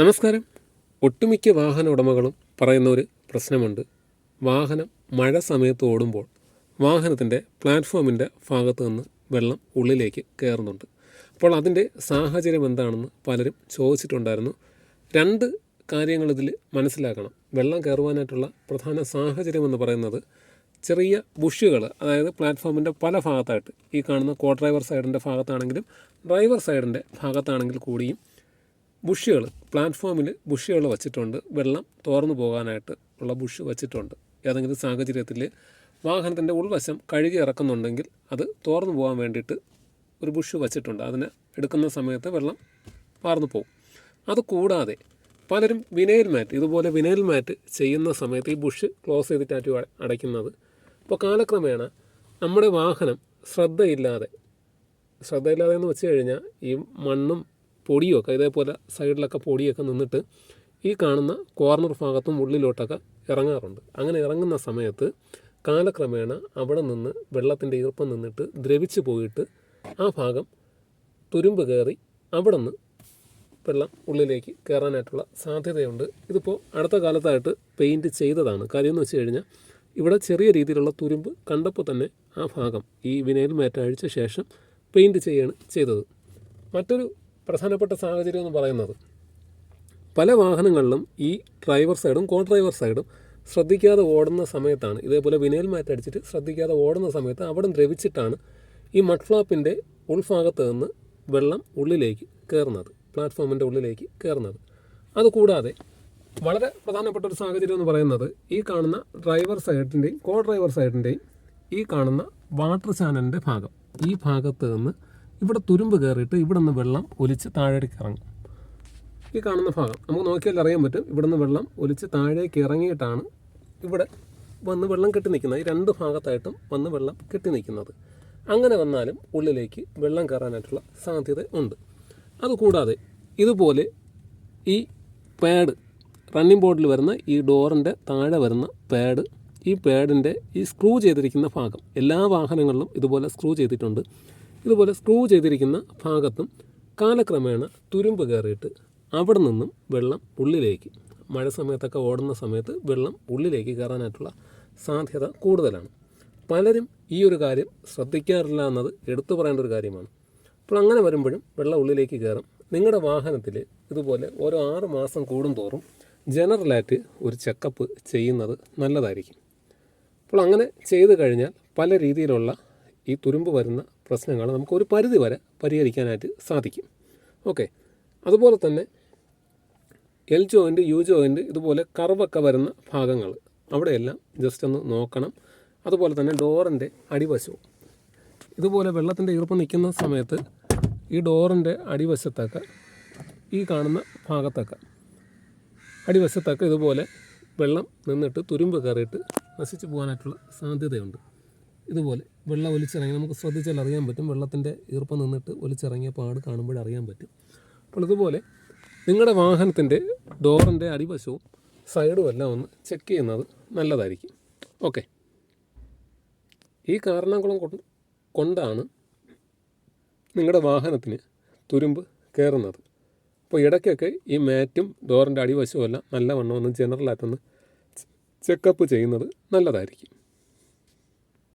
നമസ്കാരം. ഒട്ടുമിക്ക വാഹന ഉടമകളും പറയുന്ന ഒരു പ്രശ്നമുണ്ട്. വാഹനം മഴ സമയത്ത് ഓടുമ്പോൾ വാഹനത്തിന്റെ പ്ലാറ്റ്ഫോമിന്റെ ഭാഗത്ത് നിന്ന് വെള്ളം ഉള്ളിലേക്ക് കയറുന്നുണ്ട്. അപ്പോൾ അതിന്റെ സാഹചര്യം എന്താണെന്ന് പലരും ചോദിച്ചിട്ടുണ്ടായിരുന്നു. രണ്ട് കാര്യങ്ങൾ ഇതിൽ മനസ്സിലാക്കണം. വെള്ളം കയറുവാനായിട്ടുള്ള പ്രധാന സാഹചര്യം എന്ന് പറയുന്നത് ചെറിയ ബുഷുകൾ അതായത് പ്ലാറ്റ്ഫോമിന്റെ പല ഭാഗത്തായിട്ട് ഈ കാണുന്ന കോ ഡ്രൈവർ സൈഡിന്റെ ഭാഗത്താണെങ്കിലും ഡ്രൈവർ സൈഡിന്റെ ഭാഗത്താണെങ്കിൽ കൂടിയും ബുഷുകൾ പ്ലാറ്റ്ഫോമിൽ ബുഷികൾ വച്ചിട്ടുണ്ട്. വെള്ളം തോർന്നു പോകാനായിട്ട് ഉള്ള ബുഷ് വച്ചിട്ടുണ്ട്. ഏതെങ്കിലും സാഹചര്യത്തിൽ വാഹനത്തിന്റെ ഉൾവശം കഴുകി ഇറക്കുന്നുണ്ടെങ്കിൽ അത് തോർന്നു പോകാൻ വേണ്ടിയിട്ട് ഒരു ബുഷ് വച്ചിട്ടുണ്ട്. അതിനെ എടുക്കുന്ന സമയത്ത് വെള്ളം വാർന്നു പോകും. അത് കൂടാതെ പലരും വിനയിൽ മാറ്റ് ഇതുപോലെ വിനയിൽ മാറ്റ് ചെയ്യുന്ന സമയത്ത് ഈ ബുഷ് ക്ലോസ് ചെയ്തിട്ടാറ്റും അട- അടയ്ക്കുന്നത്. അപ്പോൾ കാലക്രമേണ നമ്മുടെ വാഹനം ശ്രദ്ധയില്ലാതെ ശ്രദ്ധയില്ലാതെ എന്ന് വെച്ച് കഴിഞ്ഞാൽ ഈ മണ്ണും പൊടിയൊക്കെ ഇതേപോലെ സൈഡിലൊക്കെ പൊടിയൊക്കെ നിന്നിട്ട് ഈ കാണുന്ന കോർണർ ഭാഗത്തും ഉള്ളിലോട്ടൊക്കെ ഇറങ്ങാറുണ്ട്. അങ്ങനെ ഇറങ്ങുന്ന സമയത്ത് കാലക്രമേണ അവിടെ നിന്ന് വെള്ളത്തിന്റെ ഈർപ്പം നിന്നിട്ട് ദ്രവിച്ചു പോയിട്ട് ആ ഭാഗം തുരുമ്പ് കയറി അവിടെ നിന്ന് വെള്ളം ഉള്ളിലേക്ക് കയറാനായിട്ടുള്ള സാധ്യതയുണ്ട്. ഇതിപ്പോൾ അടുത്ത കാലത്തായിട്ട് പെയിന്റ് ചെയ്തതാണ്. കാര്യം എന്ന് വെച്ച് കഴിഞ്ഞാൽ ഇവിടെ ചെറിയ രീതിയിലുള്ള തുരുമ്പ് കണ്ടപ്പോൾ തന്നെ ആ ഭാഗം ഈ വിനയിൽ മേറ്റ അഴിച്ച ശേഷം പെയിന്റ് ചെയ്യാണ് ചെയ്തത്. മറ്റൊരു പ്രധാനപ്പെട്ട സാഹചര്യം എന്ന് പറയുന്നത് പല വാഹനങ്ങളിലും ഈ ഡ്രൈവർ സൈഡും കോ ഡ്രൈവർ സൈഡും ശ്രദ്ധിക്കാതെ ഓടുന്ന സമയത്താണ്. ഇതേപോലെ വിനയൽ മാറ്റ് അടിച്ചിട്ട് ശ്രദ്ധിക്കാതെ ഓടുന്ന സമയത്ത് അവിടെ ദ്രവിച്ചിട്ടാണ് ഈ മഡ്ഫ്ലാപ്പിന്റെ ഉൾഭാഗത്ത് നിന്ന് വെള്ളം ഉള്ളിലേക്ക് കയറുന്നത്. പ്ലാറ്റ്ഫോമിന്റെ ഉള്ളിലേക്ക് കയറുന്നത്. അതുകൂടാതെ വളരെ പ്രധാനപ്പെട്ട ഒരു സാഹചര്യം എന്ന് പറയുന്നത് ഈ കാണുന്ന ഡ്രൈവർ സൈഡിന്റെയും കോ ഡ്രൈവർ സൈഡിന്റെയും ഈ കാണുന്ന വാട്ടർ ചാനലിന്റെ ഭാഗം. ഈ ഭാഗത്ത് നിന്ന് ഇവിടെ തുരുമ്പ് കയറിയിട്ട് ഇവിടെ നിന്ന് വെള്ളം ഒലിച്ച് താഴേക്ക് ഇറങ്ങും. ഈ കാണുന്ന ഭാഗം നമുക്ക് നോക്കിയാൽ അറിയാൻ പറ്റും. ഇവിടെ നിന്ന് വെള്ളം ഒലിച്ച് താഴേക്ക് ഇറങ്ങിയിട്ടാണ് ഇവിടെ വന്ന് വെള്ളം കെട്ടി നിൽക്കുന്നത്. ഈ രണ്ട് ഭാഗത്തായിട്ടും വന്ന് വെള്ളം കെട്ടി നിൽക്കുന്നത്. അങ്ങനെ വന്നാലും ഉള്ളിലേക്ക് വെള്ളം കയറാനായിട്ടുള്ള സാധ്യത ഉണ്ട്. അതുകൂടാതെ ഇതുപോലെ ഈ പാഡ് റണ്ണിംഗ് ബോർഡിൽ വരുന്ന ഈ ഡോറിന്റെ താഴെ വരുന്ന പാഡ് ഈ പാഡിന്റെ ഈ സ്ക്രൂ ചെയ്തിരിക്കുന്ന ഭാഗം എല്ലാ വാഹനങ്ങളിലും ഇതുപോലെ സ്ക്രൂ ചെയ്തിട്ടുണ്ട്. ഇതുപോലെ സ്ക്രൂ ചെയ്തിരിക്കുന്ന ഭാഗത്തും കാലക്രമേണ തുരുമ്പ് കയറിയിട്ട് അവിടെ നിന്നും വെള്ളം ഉള്ളിലേക്ക് മഴ സമയത്തൊക്കെ ഓടുന്ന സമയത്ത് വെള്ളം ഉള്ളിലേക്ക് കയറാനായിട്ടുള്ള സാധ്യത കൂടുതലാണ്. പലരും ഈ ഒരു കാര്യം ശ്രദ്ധിക്കാറില്ല എന്നത് എടുത്തു പറയേണ്ട ഒരു കാര്യമാണ്. അപ്പോൾ അങ്ങനെ വരുമ്പോഴും വെള്ളം ഉള്ളിലേക്ക് കയറും. നിങ്ങളുടെ വാഹനത്തിൽ ഇതുപോലെ ഓരോ ആറ് മാസം കൂടും തോറും ജനറലായിട്ട് ഒരു ചെക്കപ്പ് ചെയ്യുന്നത് നല്ലതായിരിക്കും. അപ്പോൾ അങ്ങനെ ചെയ്തു കഴിഞ്ഞാൽ പല രീതിയിലുള്ള ഈ തുരുമ്പ് വരുന്ന പ്രശ്നങ്ങൾ നമുക്ക് ഒരു പരിധി വരെ പരിഹരിക്കാനായിട്ട് സാധിക്കും. ഓക്കെ. അതുപോലെ തന്നെ എൽ ജോയിന്റ് യു ജോയിന്റ് ഇതുപോലെ കർവൊക്കെ വരുന്ന ഭാഗങ്ങൾ അവിടെയെല്ലാം ജസ്റ്റ് ഒന്ന് നോക്കണം. അതുപോലെ തന്നെ ഡോറിന്റെ അടിവശവും. ഇതുപോലെ വെള്ളത്തിന്റെ ഈർപ്പം നിൽക്കുന്ന സമയത്ത് ഈ ഡോറിന്റെ അടിവശത്തൊക്കെ ഈ കാണുന്ന ഭാഗത്തൊക്കെ അടിവശത്തൊക്കെ ഇതുപോലെ വെള്ളം നിന്നിട്ട് തുരുമ്പ് കയറിയിട്ട് നശിച്ചു പോകാനായിട്ടുള്ള സാധ്യതയുണ്ട്. ഇതുപോലെ വെള്ളം ഒലിച്ചിറങ്ങി നമുക്ക് ശ്രദ്ധിച്ചാൽ അറിയാൻ പറ്റും. വെള്ളത്തിന്റെ ഈർപ്പം നിന്നിട്ട് ഒലിച്ചിറങ്ങിയ പാട് കാണുമ്പോൾ അറിയാൻ പറ്റും. അപ്പോൾ ഇതുപോലെ നിങ്ങളുടെ വാഹനത്തിന്റെ ഡോറിന്റെ അടിവശവും സൈഡും എല്ലാം ഒന്ന് ചെക്ക് ചെയ്യുന്നത് നല്ലതായിരിക്കും. ഓക്കെ. ഈ കാരണങ്ങളും കൊണ്ടാണ് നിങ്ങളുടെ വാഹനത്തിന് തുരുമ്പ് കയറുന്നത്. അപ്പോൾ ഇടയ്ക്കൊക്കെ ഈ മാറ്റും ഡോറിന്റെ അടിവശവും എല്ലാം നല്ലവണ്ണം ഒന്ന് ജനറലായിട്ടൊന്ന് ചെക്കപ്പ് ചെയ്യുന്നത് നല്ലതായിരിക്കും.